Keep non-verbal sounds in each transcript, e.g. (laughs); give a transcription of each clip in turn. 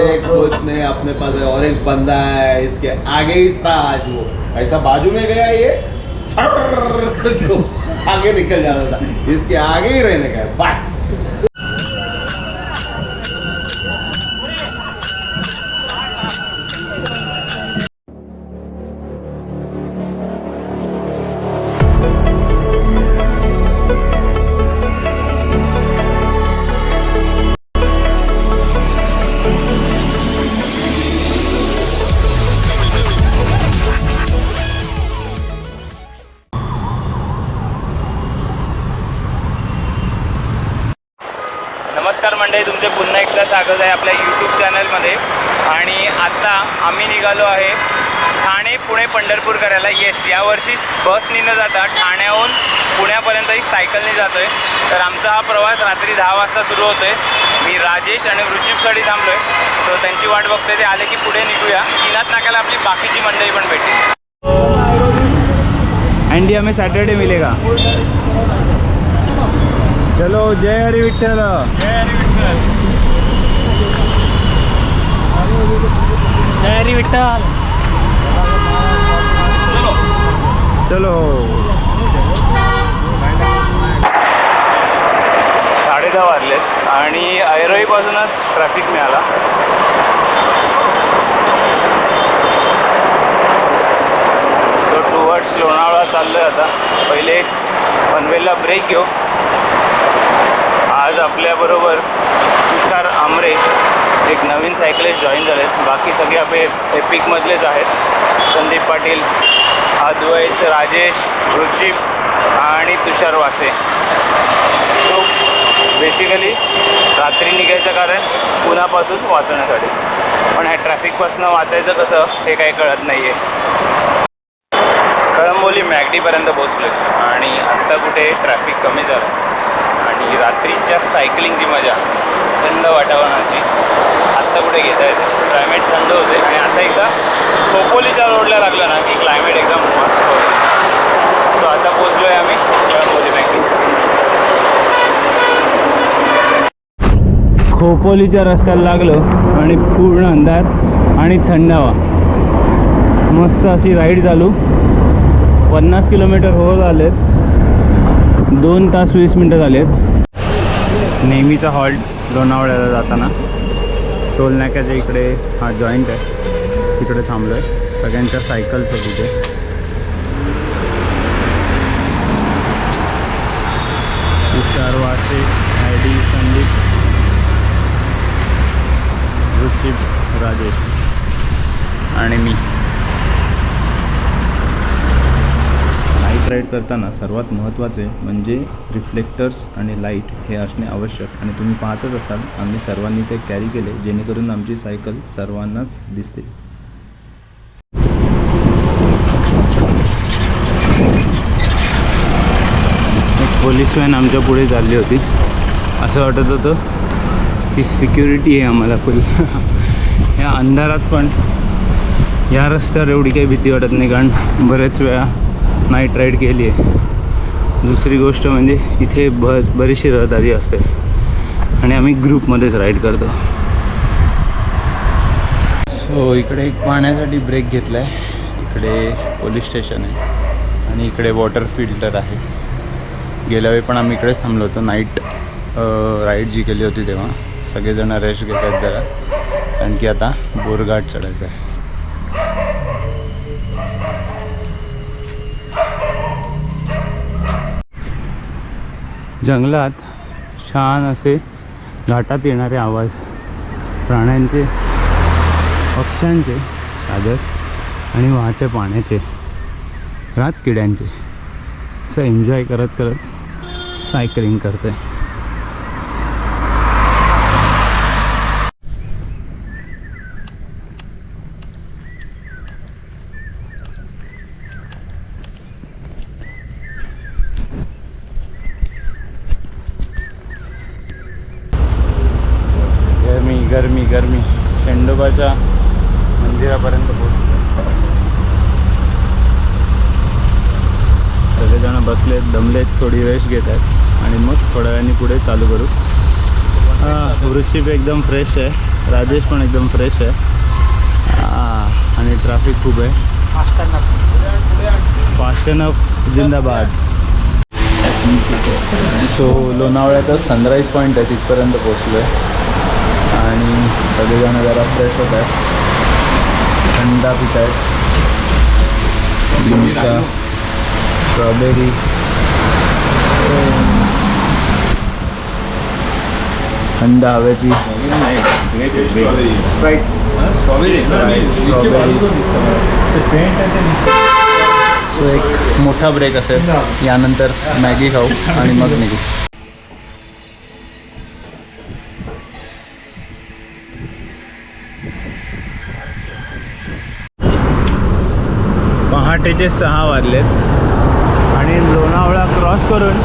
एक कोच नहीं, अपने पास और एक बंदा है, इसके आगे ही था आज। वो ऐसा बाजू में गया ये? (laughs) आगे निकल जाता था। इसके आगे ही रहने का बस। स्वागत आहे आपल्या यूट्यूब चॅनलमध्ये आणि आता आम्ही निघालो आहे ठाणे पुणे पंढरपूर करायला. येस यावर्षी बसनी न जाता ठाण्याहून पुण्यापर्यंतही सायकलने जातो आहे तर आमचा हा प्रवास रात्री दहा वाजता सुरू होतो आहे मी राजेश आणि रुचिपसाठी थांबलो आहे तर त्यांची वाट बघते ते आले की पुढे निघूया. किनात नाक्याला आपली बाकीची मंडळी पण भेटली अँडी हमें सॅटरडे मिलेगा. चलो जय हरी विठ्ठल. हरी विठ्ठल. चलो. साडे दहा वाजलेत आणि ऐरोईपासूनच ट्रॅफिक मिळाला. तो टुवर्ड्स लोणावळा चाललोय आता. पहिले पनवेलला ब्रेक घेऊ. आज आपल्याबरोबर तुषार आमरे एक नवीन सायकलिस्ट जॉईन झालेत. बाकी सगळे आपले एपिकमधलेच आहेत. संदीप पाटील अद्वैत राजेश रुजीप आणि तुषार वासे. सो बेसिकली रात्री निघायचं कारण पुण्यापासून वाचण्यासाठी पण ह्या ट्रॅफिकपासून वाचायचं कसं हे काही कळत नाही आहे कळंबोली मॅगडीपर्यंत पोचलो आणि आत्ता कुठे ट्रॅफिक कमी झालं. आणि रात्रीच्या सायकलिंगची मजा थंड वाटावरणाची आत्ता कुठे घेता येते क्लायमेट थंड होते. आणि आता एकदा खोपोलीच्या रोडला लागलं ना की क्लायमेट एकदम मस्त होते. सो आता पोचलो आहे आम्ही कळंबोली बँकेत खोपोलीच्या रस्त्याला लागलो आणि पूर्ण अंधार आणि थंड हवा मस्त अशी राईड चालू. पन्नास किलोमीटर होत आलेत. दोन तास वीस मिनटं झालेत. नेहमीचा हॉल्ट लोणावळ्याला जाताना. टोल नाक्याच्या इकडे हा जॉईंट आहे. तिकडे थांबलो आहे सगळ्यांच्या सायकल्स आहे. तिथे तुषार वासे, आय डी संदीप रुचित राजेश आणि मी. राईड करताना सर्वात महत्त्वाचे म्हणजे रिफ्लेक्टर्स आणि लाइट हे असणे आवश्यक. आणि तुम्ही पाहतच असाल आम्ही सर्वांनी ते कॅरी केले जेणेकरून आमची सायकल सर्वांनाच दिसते. पोलीस वॅन आमच्या पुढे चालली होती. असं वाटत होतं की सिक्युरिटी आहे आम्हाला फुल या अंधारात पण या रस्त्यावर एवढी काही भीती वाटत नाही कारण बरेच वेळा नाईट राईड केली आहे. दुसरी गोष्ट म्हणजे इथे ब बरीचशी रहदारी असते. आणि आम्ही ग्रुपमध्येच राईड करतो. सो इकडे एक पाण्यासाठी ब्रेक घेतला आहे इकडे पोलीस स्टेशन आहे. आणि इकडे वॉटर फिल्टर आहे. गेल्या वेळी पण आम्ही इकडेच थांबलो होतो. नाईट राईड जी केली होती तेव्हा. सगळेजण रेस्ट घेतात जरा. कारण की आता बोरघाट चढायचं आहे. जंगलात छान असे घाटात येणारे आवाज प्राण्यांचे पक्ष्यांचे आदर आणि वाहते पाण्याचे रात किड्यांचे असं एन्जॉय करत करत सायकलिंग करते गरमी गरमी. गरमी मंदिरापर्यंत पोहोचलो सगळेजण बसलेत दमलेत थोडी रेस्ट घेत आहेत आणि मग थोड्या वेळाने पुढे चालू करू. हां वृषिप एकदम फ्रेश आहे. राजेश पण एकदम फ्रेश आहे. आणि ट्रॅफिक खूप आहे. फास्ट अनफ जिंदाबाद. सो लोणावळ्याचा सनराईज पॉईंट आहे तिथपर्यंत पोचलो आहे आणि सगळेजण जरा फ्रेश होत आहेत. थंडा पित आहेत. लिमका स्ट्रॉबेरी थंड हवेची. सो एक मोठा ब्रेक असेल. यानंतर मॅगी खाऊ आणि मग निघू. सकाळचे सहा वाजलेत. आणि लोणावळा क्रॉस करून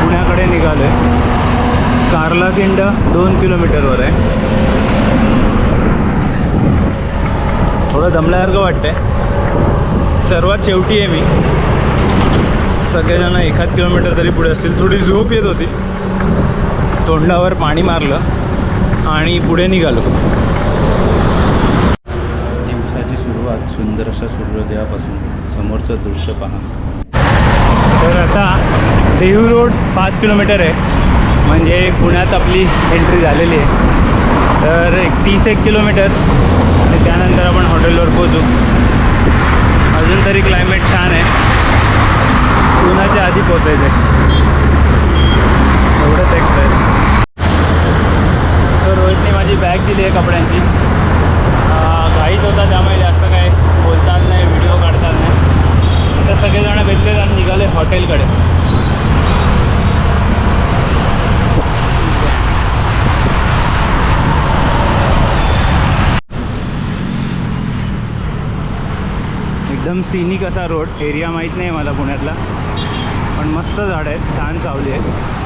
पुण्याकडे निघालो आहे कारला किंड दोन किलोमीटरवर आहे. थोडं दमल्यासारखं वाटतंय. सर्वात शेवटी आहे मी. सगळेजण एखाद किलोमीटर तरी पुढे असतील. थोडी झोप येत होती. तोंडावर पाणी मारलं आणि पुढे निघालो दिवसाची सुरुवात सुंदर अशा सूर्योदयापासून समोरचं दृश्य पहा. तर आता देहू रोड पाच किलोमीटर आहे. म्हणजे पुण्यात आपली एंट्री झालेली आहे. तर एक तीस एक किलोमीटर. आणि त्यानंतर आपण हॉटेलवर पोहोचू. अजून तरी क्लायमेट छान आहे. उन्हाच्या आधी पोचायचं आहे एवढंच एक तर रोहितने माझी बॅग दिली आहे कपड्यांची. घाईत होता त्यामुळे जास्त काय बोलताना नाही व्हिडिओ काढता नाही. तर सगळेजण भेटले आणि निघाले हॉटेलकडे. एकदम सिनिक असा रोड एरिया माहीत नाही मला पुण्यातला. पण मस्त झाड आहेत छान सावली आहे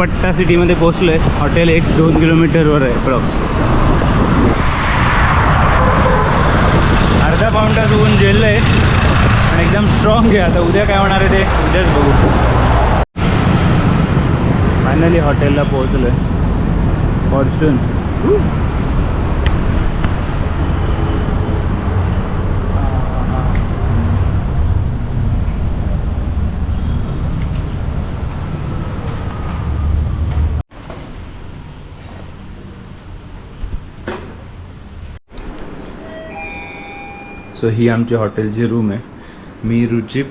पट्टा सिटीमध्ये पोचलो आहे हॉटेल एक दोन किलोमीटरवर आहे प्रॉक्स अर्धा पाऊण ऊन जेललं आहे. आणि एकदम स्ट्रॉंग आहे आता. उद्या काय होणार आहे ते उद्याच बघू. फायनली हॉटेलला पोहोचलो आहे फॉर्च्यून सो ही आमची हॉटेलची रूम आहे. मी रुचिप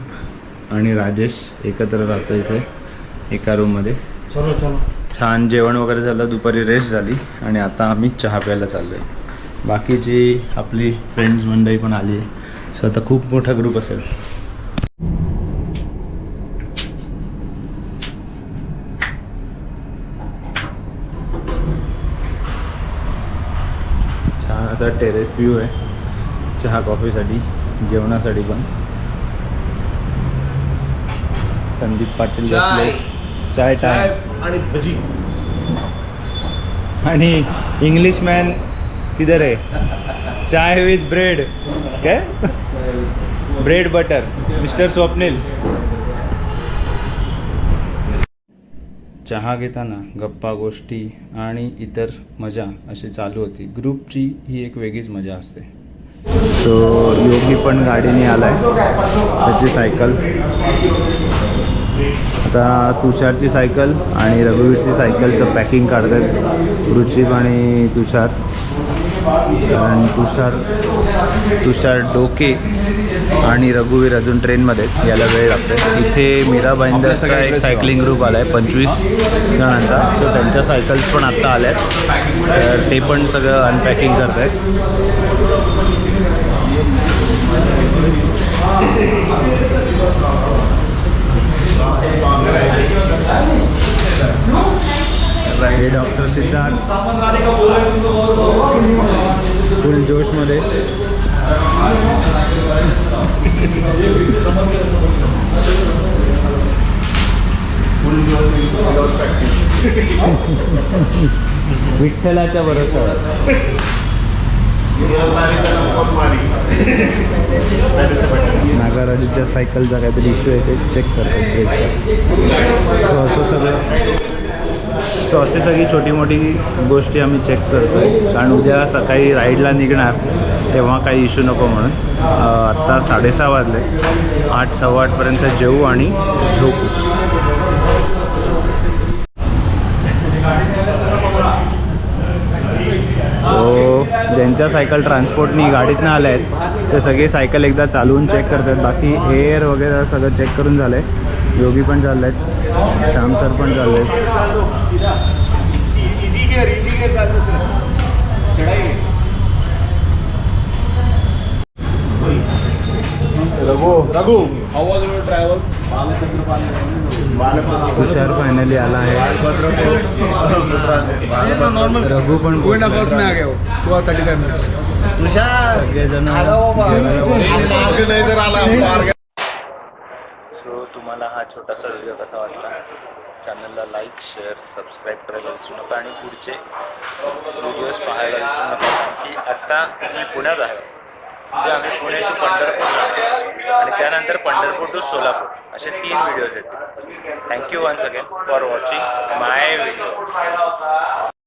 आणि राजेश एकत्र राहतो इथे एका रूममध्ये चलो चलो. छान जेवण वगैरे झालं दुपारी रेस्ट झाली आणि आता आम्ही चहा प्यायला चाललो आहे बाकीची आपली फ्रेंड्स मंडळी पण आली आहे. सो आता खूप मोठा ग्रुप असेल. छान असा टेरेस व्ह्यू आहे. चहा कॉफीसाठी जेवणासाठी पण. संदीप पाटील चाय. बसले. चाय आणि भजी. आणि इंग्लिश मॅन किधर आहे? चाय विथ ब्रेड काय? ब्रेड बटर मिस्टर स्वप्नील चहा घेताना गप्पा गोष्टी आणि इतर मजा अशी चालू होती. ग्रुपची ही एक वेगळीच मजा असते. सो योगी पण गाडीने आलाय त्याची सायकल. आता तुषारची सायकल आणि रघुवीरची सायकलचं पॅकिंग काढतात रुचिक आणि तुषार. कारण तुषार तुषार डोके आणि रघुवीर अजून ट्रेनमध्ये. याला वेळ लागतो इथे मीरा बाईंदरचा एक सायकलिंग ग्रुप आला आहे पंचवीस जणांचा. सो त्यांच्या सायकल्स पण आत्ता आल्या आहेत तर ते पण सगळं अनपॅकिंग करत आहेत हे डॉक्टर सिद्धार्थ. फुल जोशमध्ये. विठ्ठलाच्या बरोबर नागाराजूच्या सायकलचा काहीतरी इश्यू आहे ते चेक करतात ब्रेकचा सो असं सगळं. सो असे सगळी छोटी मोठी गोष्टी आम्ही चेक करतो आहे कारण उद्या सकाळी राईडला निघणार तेव्हा काही इश्यू नको म्हणून. आत्ता साडेसहा वाजले. आठ सव्वा आठपर्यंत जेवू आणि झोपू सो ज्यांच्या सायकल ट्रान्सपोर्टनी गाडीतनं आल्या आहेत ते सगळे सायकल एकदा चालवून चेक करतात बाकी एअर वगैरे सगळं चेक करून झालं आहे योगी पण चालले आहेत श्याम सर पण चालले आहेत How was your travel? Tushar finally आला आहे. रघु पण सगळेजण सो तुम्हाला हा छोटासा व्हिडिओ कसा वाटला? चॅनलला लाईक शेअर सबस्क्राईब करायला विसरू नका. आणि पुढचे व्हिडिओज पाहायला विसरू नका. की आत्ता मी पुण्यात आहे. म्हणजे आम्ही पुणे टू पंढरपूर आणि त्यानंतर पंढरपूर टू सोलापूर. असे तीन व्हिडिओज येतील thank you once again for watching my video